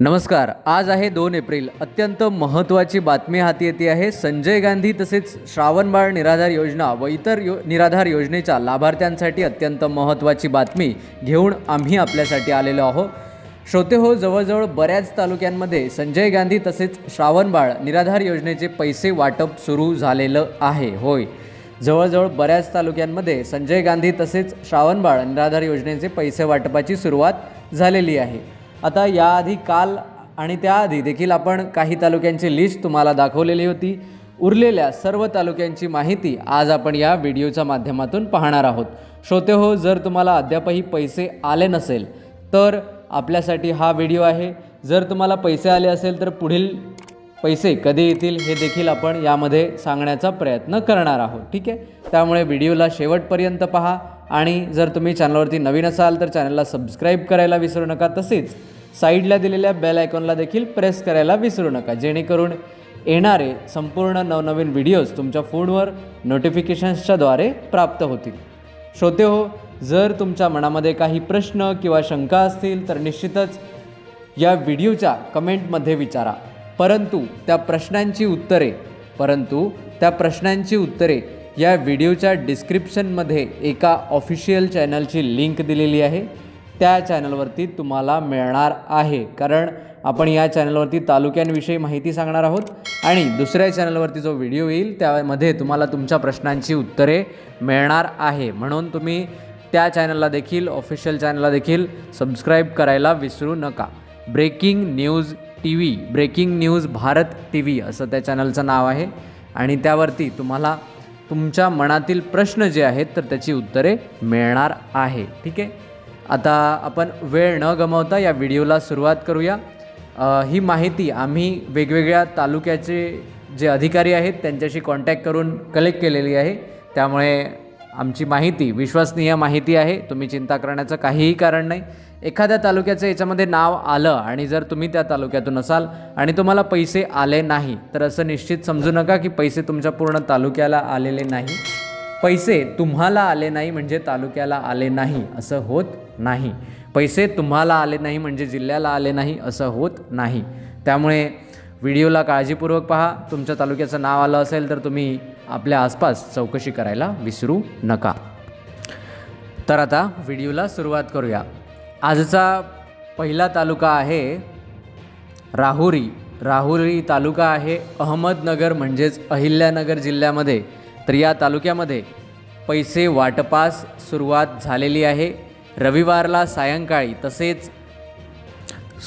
नमस्कार आज आहे दोन एप्रिल. अत्यंत महत्त्वाची बातमी हाती येते आहे संजय गांधी तसेच श्रावणबाळ निराधार योजना व इतर यो निराधार योजनेच्या लाभार्थ्यांसाठी अत्यंत महत्त्वाची बातमी घेऊन आम्ही आपल्यासाठी आलेलो आहोत. श्रोते हो जवळजवळ बऱ्याच तालुक्यांमध्ये संजय गांधी तसेच श्रावणबाळ निराधार योजनेचे पैसे वाटप सुरू झालेलं आहे. होय. जवळजवळ बऱ्याच तालुक्यांमध्ये संजय गांधी तसेच श्रावणबाळ निराधार योजनेचे पैसे वाटपाची सुरुवात झालेली आहे. आता याआधी काल आणि त्याआधी देखील आपण काही तालुक्यांची लिस्ट तुम्हाला दाखवलेली होती. उरलेल्या सर्व तालुक्यांची माहिती आज आपण या व्हिडिओच्या माध्यमातून पाहणार आहोत. श्रोते हो जर तुम्हाला अद्यापही पैसे आले नसेल तर आपल्यासाठी हा व्हिडिओ आहे. जर तुम्हाला पैसे आले असेल तर पुढील पैसे कधी येतील हे देखील आपण यामध्ये सांगण्याचा प्रयत्न करणार आहोत. ठीक आहे? त्यामुळे व्हिडिओला शेवटपर्यंत पहा. आणि जर तुम्ही चॅनलवरती नवीन असाल तर चॅनलला सबस्क्राईब करायला विसरू नका. तसेच साईडला दिलेल्या बेल आयकॉनला देखील प्रेस करायला विसरू नका. जेणेकरून येणारे संपूर्ण नवनवीन व्हिडिओज तुमच्या फोनवर नोटिफिकेशन्सच्याद्वारे प्राप्त होतील. श्रोते हो जर तुमच्या मनामध्ये काही प्रश्न किंवा शंका असतील तर निश्चितच या व्हिडिओच्या कमेंटमध्ये विचारा. परंतु त्या प्रश्नांची उत्तरे परंतु त्या प्रश्नांची उत्तरे या व्हिडिओच्या डिस्क्रिप्शनमध्ये एका ऑफिशियल चॅनलची लिंक दिलेली आहे. त्या चॅनलवरती तुम्हाला मिळणार आहे. कारण आपण या चॅनलवरती तालुक्यांविषयी माहिती सांगणार आहोत आणि दुसऱ्या चॅनलवरती जो व्हिडिओ येईल त्यामध्ये तुम्हाला तुमच्या प्रश्नांची उत्तरे मिळणार आहे. म्हणून तुम्ही त्या चॅनलला देखील ऑफिशियल चॅनलला देखील सबस्क्राईब करायला विसरू नका. Breaking news T V breaking news Bharat T V असं त्या चॅनलचं नाव आहे. आणि त्यावरती तुम्हाला तुमच्या मनातील प्रश्न जे आहेत तर त्याची उत्तरे मिळणार आहे. ठीक आहे? आता आपण वेळ न गमावता या व्हिडिओला सुरुवात करूया. ही माहिती आम्ही वेगवेगळ्या तालुक्याचे जे अधिकारी आहेत त्यांच्याशी कॉन्टॅक्ट करून कलेक्ट केलेली आहे. त्यामुळे आमची माहिती विश्वसनीय माहिती आहे. तुम्ही चिंता करण्याचं काहीही कारण नाही. एखाद्या तालुक्याचं याच्यामध्ये नाव आलं आणि जर तुम्ही त्या तालुक्यातून असाल आणि तुम्हाला पैसे आले नाही तर असं निश्चित समजू नका की पैसे तुमच्या पूर्ण तालुक्याला आलेले नाही. पैसे तुम्हाला आले नाही म्हणजे तालुक्याला आले नाही असं होत नाही. पैसे तुम्हाला आले नाही म्हणजे जिल्ह्याला आले नाही असं होत नाही. त्यामुळे व्हिडिओला काळजीपूर्वक पहा. तुमच्या तालुक्याचं नाव आलं असेल तर तुम्ही आपल्या आसपास चौकशी करायला विसरू नका. तर आता व्हिडिओला सुरुवात करूया. आजचा पहिला तालुका आहे राहुरी. राहुरी तालुका आहे अहमदनगर म्हणजेच अहिल्यानगर जिल्ह्यामध्ये. तर या तालुक्यामध्ये पैसे वाटपास सुरुवात झालेली आहे. रविवारला सायंकाळी तसेच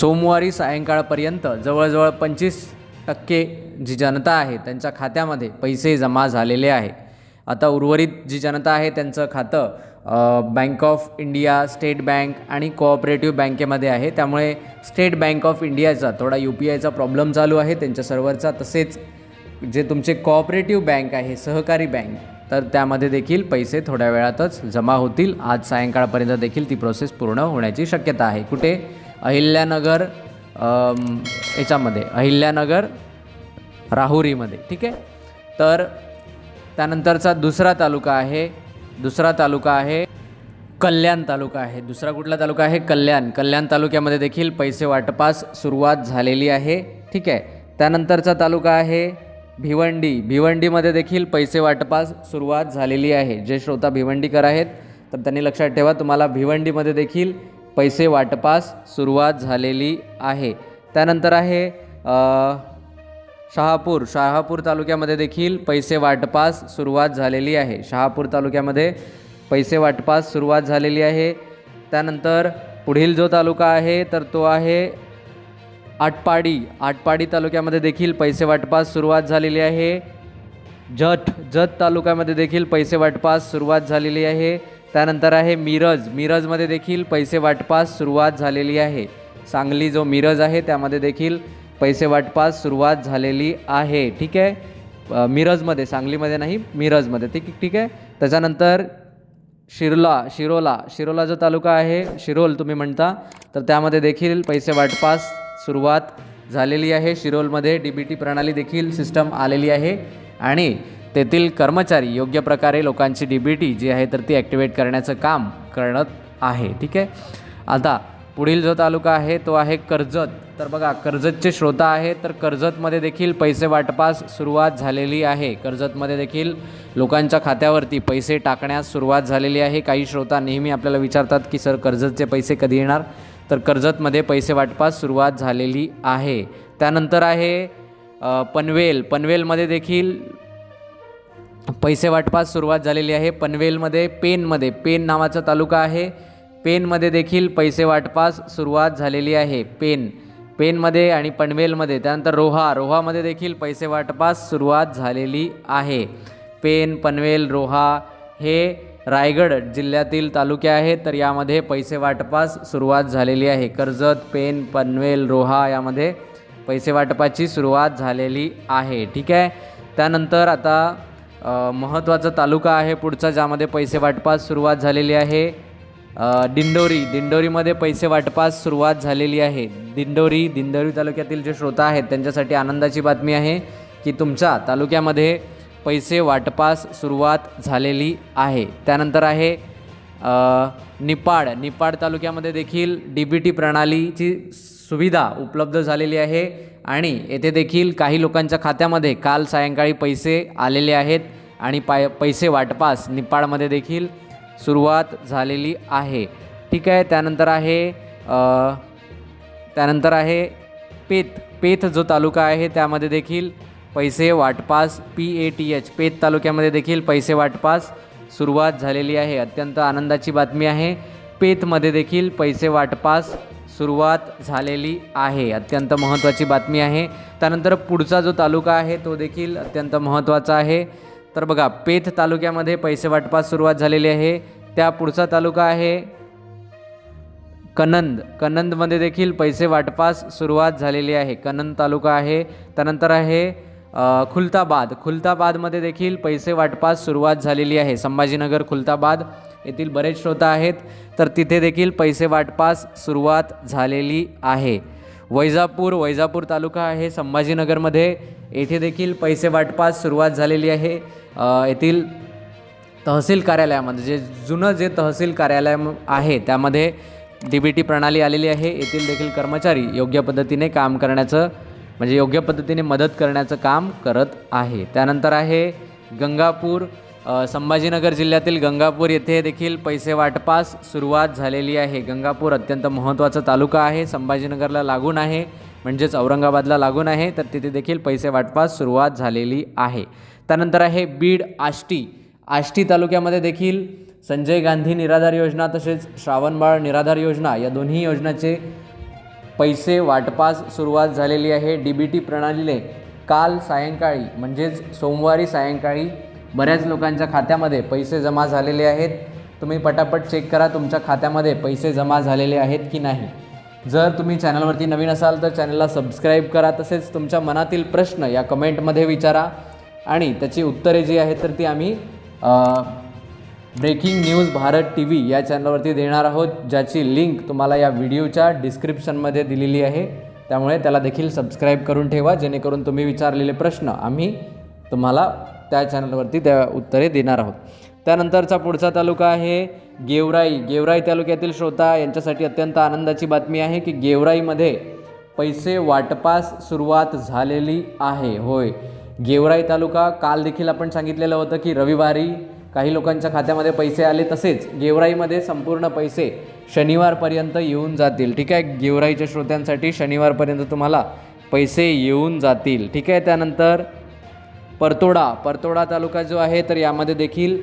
सोमवारी सायंकाळपर्यंत जवळजवळ पंचवीस टक्के जी जनता आहे त्यांच्या खात्यामध्ये पैसे जमा झालेले आहे. आता उर्वरित जी जनता आहे त्यांचं खातं Bank of India State Bank आणि कोऑपरेटिव्ह बँकेमध्ये आहे. त्यामुळे स्टेट बँक ऑफ इंडियाचा थोडा यू पी आयचा प्रॉब्लेम चालू आहे त्यांच्या सर्व्हरचा तसेच जे तुमचे कोऑपरेटिव्ह बँक आहे सहकारी बँक तर त्यामध्ये देखील पैसे थोड्या वेळातच जमा होतील. आज सायंकाळपर्यंत देखील ती प्रोसेस पूर्ण होण्याची शक्यता आहे. कुठे? अहिल्यानगर याच्यामध्ये. अहिल्यानगर राहुरीमध्ये. ठीक आहे? तर त्यानंतरचा दुसरा तालुका आहे दुसरा तालुका आहे कल्याण तालुका आहे. दुसरा कुठला तालुका आहे? कल्याण. कल्याण तालुक्यामध्ये देखील पैसे वाटपास सुरुवात झालेली आहे. ठीक आहे. त्यानंतरचा तालुका आहे भिवंडी. भिवंडीमध्ये देखील पैसे वाटपास सुरुवात झालेली आहे. जे श्रोता भिवंडीकर आहेत तर त्यांनी लक्षात ठेवा तुम्हाला भिवंडीमध्ये देखील पैसे वाटपास सुरुवात झालेली आहे. त्यानंतर आहे शहापूर शहापूर तालुक्यामध्ये देखील पैसे वाटपास सुरुवात झालेली आहे. शहापूर तालुक्यामध्ये पैसे वाटपास सुरुवात झालेली आहे. त्यानंतर पुढील जो तालुका आहे तर तो आहे आटपाडी. आटपाडी तालुक्यामध्ये देखील पैसे वाटपास सुरुवात झालेली आहे. जत जत तालुक्यामध्ये देखील पैसे वाटपास सुरुवात झालेली आहे. त्यानंतर आहे मिरज. मिरजमध्ये देखील पैसे वाटपास सुरुवात झालेली आहे. सांगली जो मिरज आहे त्यामध्ये देखील पैसे वाटपास सुरुवात झालेली आहे. ठीक आहे? मिरजमध्ये सांगलीमध्ये नाही मिरजमध्ये. ठीक ठीक आहे? त्याच्यानंतर शिरला शिरोला. शिरोला जो तालुका आहे शिरोल तुम्ही म्हणता तर त्यामध्ये देखील पैसे वाटपास सुरुवात झालेली आहे. शिरोलमध्ये डी बी टी प्रणाली देखील सिस्टम आलेली आहे. आणि तेथील कर्मचारी योग्य प्रकारे लोकांची डी बी टी जी आहे तर ती ॲक्टिवेट करण्याचं काम करत आहे. ठीक आहे? आता पुढील जो तालुका आहे तो आहे कर्जत. तर बघा कर्जतचे श्रोता आहे तर कर्जतमध्ये देखील पैसे वाटपास सुरुवात झालेली आहे. कर्जतमध्ये देखील लोकांच्या खात्यावरती पैसे टाकण्यास सुरुवात झालेली आहे. काही श्रोता नेहमी आपल्याला विचारतात की सर कर्जतचे पैसे कधी येणार? तर कर्जतमध्ये पैसे वाटपास सुरुवात झालेली आहे. त्यानंतर आहे पनवेल. पनवेलमध्ये देखील पैसे वाटपास सुरुवात झालेली आहे. पनवेलमध्ये पेनमध्ये पेन नावाचा तालुका आहे. पेनमध्ये देखील पैसे वाटपास सुरुवात झालेली आहे. पेन. पेनमध्ये आणि पनवेलमध्ये त्यानंतर रोहा. रोहामध्ये देखील पैसे वाटपास सुरुवात झालेली आहे. पेन पनवेल रोहा हे रायगड जिल्ह्यातील तालुके आहेत तर यामध्ये पैसे वाटपास सुरुवात झालेली आहे. कर्जत पेन पनवेल रोहा यामध्ये पैसे वाटपाची सुरुवात झालेली आहे. ठीक आहे? त्यानंतर आता महत्त्वाचा तालुका आहे पुढचा ज्यामध्ये पैसे वाटपास सुरुवात झालेली आहे. दिंडोरी. दिंडोरीमध्ये पैसे वाटपास सुरुवात झालेली आहे. दिंडोरी दिंडोरी तालुक्यातील जे श्रोता आहेत त्यांच्यासाठी आनंदाची बातमी आहे की तुमच्या तालुक्यामध्ये पैसे वाटपास सुरुवात झालेली आहे. त्यानंतर आहे निपाड. निपाड तालुक्यामध्ये देखील डी बी टी प्रणालीची सुविधा उपलब्ध झालेली आहे आणि येथे देखील काही लोकांच्या खात्यामध्ये काल सायंकाळी पैसे आलेले आहेत आणि पाय पैसे वाटपास निपाडमध्ये देखील सुरुवात झालेली आहे. ठीक आहे त्यानंतर आहे त्यानंतर आहे पेत. पेथ जो तालुका आहे त्यामध्ये देखील पैसे वाटपास पी ए टी एच पेत तालुक्यामध्ये देखील पैसे वाटपास सुरुवात झालेली आहे. अत्यंत आनंदाची बातमी आहे. पेतमध्ये देखील पैसे वाटपास सुरुवात झालेली आहे. अत्यंत महत्त्वाची बातमी आहे. त्यानंतर पुढचा जो तालुका आहे तो देखील अत्यंत महत्त्वाचा आहे. तर बघा पेथ तालुक्यामध्ये पैसे वाटपास सुरुवात झालेली आहे. त्या पुढचा तालुका आहे कनंद कनंदमध्ये देखील पैसे वाटपास सुरुवात झालेली आहे. कनंद तालुका आहे. त्यानंतर आहे खुलताबाद. खुलताबादमध्ये देखील पैसे वाटपास सुरुवात झालेली आहे. संभाजीनगर खुलताबाद येथील बरेच श्रोता आहेत. तर तिथे देखील पैसे वाटपास सुरुवात झालेली आहे. वैजापूर वैजापूर तालुका आहे. संभाजीनगरमध्ये येथे देखील पैसे वाटपास सुरुवात झालेली आहे. येथील तहसील कार्यालयामध्ये जे जुनं जे तहसील कार्यालय आहे त्यामध्ये डी बी टी प्रणाली आलेली आहे. येथील देखील कर्मचारी योग्य पद्धतीने काम करण्याचं म्हणजे योग्य पद्धतीने मदत करण्याचं काम करत आहे. त्यानंतर आहे गंगापूर संभाजीनगर जिल्ह्यातील गंगापूर. येथे देखील पैसे वाटपास सुरुवात झालेली आहे. गंगापूर अत्यंत महत्त्वाचा तालुका आहे. संभाजीनगरला लागून आहे म्हणजेच औरंगाबादला लागून आहे. तर तिथे देखील पैसे वाटपास सुरुवात झालेली आहे. त्यानंतर आहे बीड आष्टी. आष्टी तालुक्यामध्ये देखील संजय गांधी निराधार योजना तसेच श्रावणबाळ निराधार योजना या दोन्ही योजनाचे पैसे वाटपास सुरुवात झालेली आहे. डी बी टी प्रणालीने काल सायंकाळी म्हणजेच सोमवारी सायंकाळी बऱ्याच लोकांच्या खात्यामध्ये पैसे जमा झालेले आहेत. तुम्ही पटापट चेक करा तुमच्या खात्यामध्ये पैसे जमा झालेले आहेत की नाही. जर तुम्ही चॅनलवरती नवीन असाल तर चॅनलला सबस्क्राईब करा तसेच तुमच्या मनातील प्रश्न या कमेंटमध्ये विचारा. आणि त्याची उत्तरे जी आहेत तर ती आम्ही breaking news Bharat T V या चॅनलवरती देणार आहोत ज्याची लिंक तुम्हाला या व्हिडिओच्या डिस्क्रिप्शनमध्ये दिलेली आहे. त्यामुळे त्याला देखील सबस्क्राईब करून ठेवा जेणेकरून तुम्ही विचारलेले प्रश्न आम्ही तुम्हाला त्या चॅनलवरती त्या उत्तरे देणार आहोत. त्यानंतरचा पुढचा तालुका आहे गेवराई. गेवराई तालुक्यातील श्रोता यांच्यासाठी अत्यंत आनंदाची बातमी आहे की गेवराईमध्ये पैसे वाटपास सुरुवात झालेली आहे. होय. गेवराई तालुका काल देखील आपण सांगितलेलं होतं की रविवारी काही लोकांच्या खात्यामध्ये पैसे आले तसेच गेवराईमध्ये संपूर्ण पैसे शनिवारपर्यंत येऊन जातील. ठीक आहे? गेवराईच्या श्रोत्यांसाठी शनिवारपर्यंत तुम्हाला पैसे येऊन जातील. ठीक आहे? त्यानंतर परतोडा. परतोडा तालुका जो आहे तर यामध्ये देखील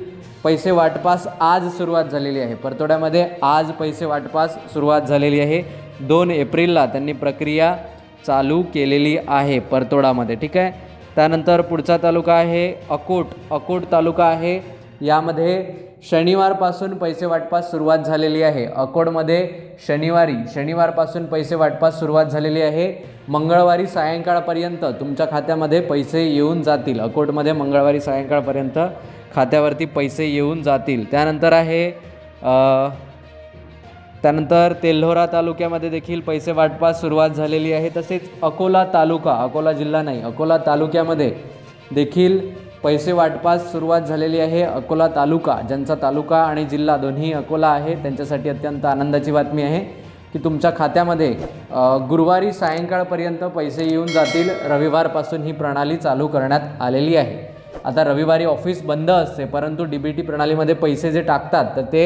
पैसे वाटपास आज सुरुवात झालेली आहे. परतोड्यामध्ये आज पैसे वाटपास सुरुवात झालेली आहे. दोन एप्रिलला त्यांनी प्रक्रिया चालू केलेली आहे परतोडामध्ये. ठीक आहे? त्यानंतर पुढचा तालुका आहे अकोट. अकोट तालुका आहे. यामध्ये शनिवारपासून पैसे वाटपास सुरुवात झालेली आहे. अकोटमध्ये शनिवारी शनिवारपासून पैसे वाटपास सुरुवात झालेली आहे. मंगळवारी सायंकाळपर्यंत तुमच्या खात्यामध्ये पैसे येऊन जातील. अकोटमध्ये मंगळवारी सायंकाळपर्यंत खात्यावरती पैसे येऊन जातील. त्यानंतर आहे त्यानंतर तेल्होरा तालुक्यामध्ये देखील पैसे वाटपास सुरुवात झालेली आहे. तसेच अकोला तालुका अकोला जिल्हा नाही अकोला तालुक्यामध्ये देखील पैसे वाटपास सुरुवात झालेली आहे. अकोला तालुका ज्यांचा तालुका आणि जिल्हा दोन्ही अकोला आहे त्यांच्यासाठी अत्यंत आनंदाची बातमी आहे की तुमच्या खात्यामध्ये गुरुवारी सायंकाळपर्यंत पैसे येऊन जातील. रविवारपासून ही प्रणाली चालू करण्यात आलेली आहे. आता रविवारी ऑफिस बंद असते परंतु डी बी टी प्रणालीमध्ये पैसे जे टाकतात तर ते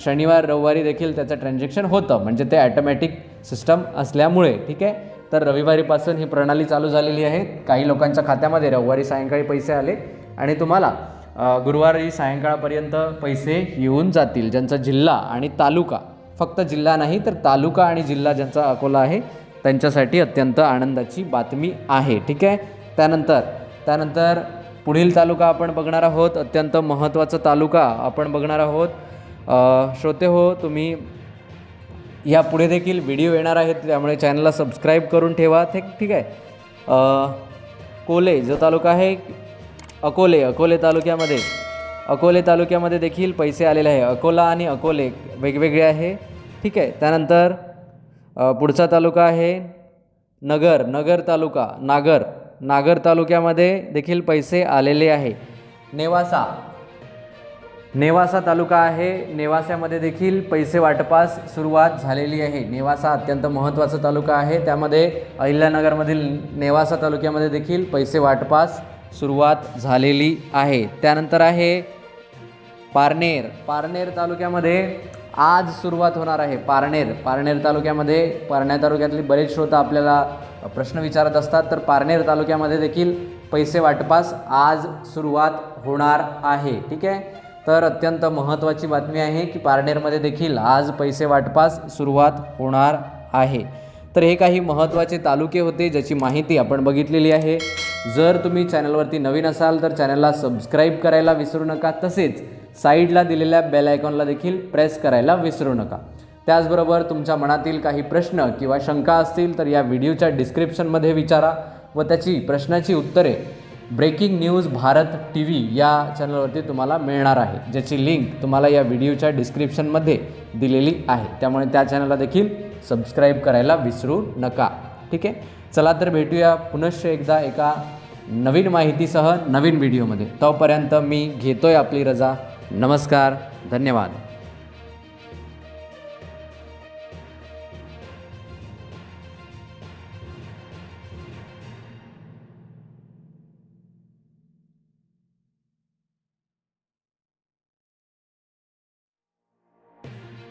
शनिवार रविवारी देखील त्याचं ट्रान्झॅक्शन होतं. म्हणजे ते ॲटोमॅटिक सिस्टम असल्यामुळे ठीक आहे? तर रविवारीपासून ही प्रणाली चालू झालेली आहे. काही लोकांच्या खात्यामध्ये रविवारी सायंकाळी पैसे आले आणि तुम्हाला गुरुवारी सायंकाळपर्यंत पैसे येऊन जातील ज्यांचा जिल्हा आणि तालुका. फक्त जिल्हा नाही तर तालुका आणि जिल्हा ज्यांचा अकोला आहे त्यांच्यासाठी अत्यंत आनंदाची बातमी आहे ठीक आहे? त्यानंतर त्यानंतर पुढील तालुका आपण बघणार आहोत. अत्यंत महत्त्वाचा तालुका आपण बघणार आहोत. श्रोते हो तुम्ही या पुढे देखील व्हिडिओ येणार आहेत त्यामुळे चॅनलला सबस्क्राईब करून ठेवा. ते ठीक आहे. कोले जो तालुका आहे अकोले अकोले तालुक्यामध्ये अकोले तालुक्यामध्ये देखील पैसे आलेले आहे. अकोला आणि अकोले वेगवेगळे आहे. ठीक आहे. त्यानंतर पुढचा तालुका आहे नगर नगर तालुका नागर. नागर तालुक्यामध्ये देखील पैसे आलेले आहे. नेवासा नेवासा तालुका आहे. नेवासामध्ये देखील पैसे वाटपास सुरुवात झालेली आहे. नेवासा अत्यंत महत्त्वाचा तालुका आहे. त्यामध्ये अहिल्यानगरमधील नेवासा तालुक्यामध्ये देखील पैसे वाटपास सुरुवात झालेली आहे. त्यानंतर आहे पारनेर. पारनेर तालुक्यामध्ये आज सुरुवात होणार आहे. पारनेर. पारनेर तालुक्यामध्ये पारनेर तालुक्यातले बरेच श्रोता आपल्याला प्रश्न विचारत असतात. तर पारनेर तालुक्यामध्ये देखील पैसे वाटपास आज सुरुवात होणार आहे. ठीक आहे? तर अत्यंत महत्त्वाची बातमी आहे की पारनेरमध्ये देखील आज पैसे वाटपास सुरुवात होणार आहे. तर हे काही महत्त्वाचे तालुके होते ज्याची माहिती आपण बघितलेली आहे. जर तुम्ही चॅनलवरती नवीन असाल तर चॅनलला सबस्क्राईब करायला विसरू नका तसेच साईडला दिलेल्या बेल आयकॉनला देखील प्रेस करायला विसरू नका. त्याचबरोबर तुमच्या मनातील काही प्रश्न किंवा शंका असतील तर या व्हिडिओच्या डिस्क्रिप्शनमध्ये विचारा व त्याची प्रश्नाची उत्तरे breaking news Bharat T V या चॅनलवरती तुम्हाला मिळणार आहे ज्याची लिंक तुम्हाला या व्हिडिओच्या डिस्क्रिप्शनमध्ये दिलेली आहे. त्यामुळे त्या चॅनलला देखील सबस्क्राईब करायला विसरू नका. ठीक आहे? चला तर भेटूया पुनश्च एकदा एका नवीन माहितीसह नवीन व्हिडिओमध्ये. तोपर्यंत मी घेतोय आपली रजा. नमस्कार. धन्यवाद.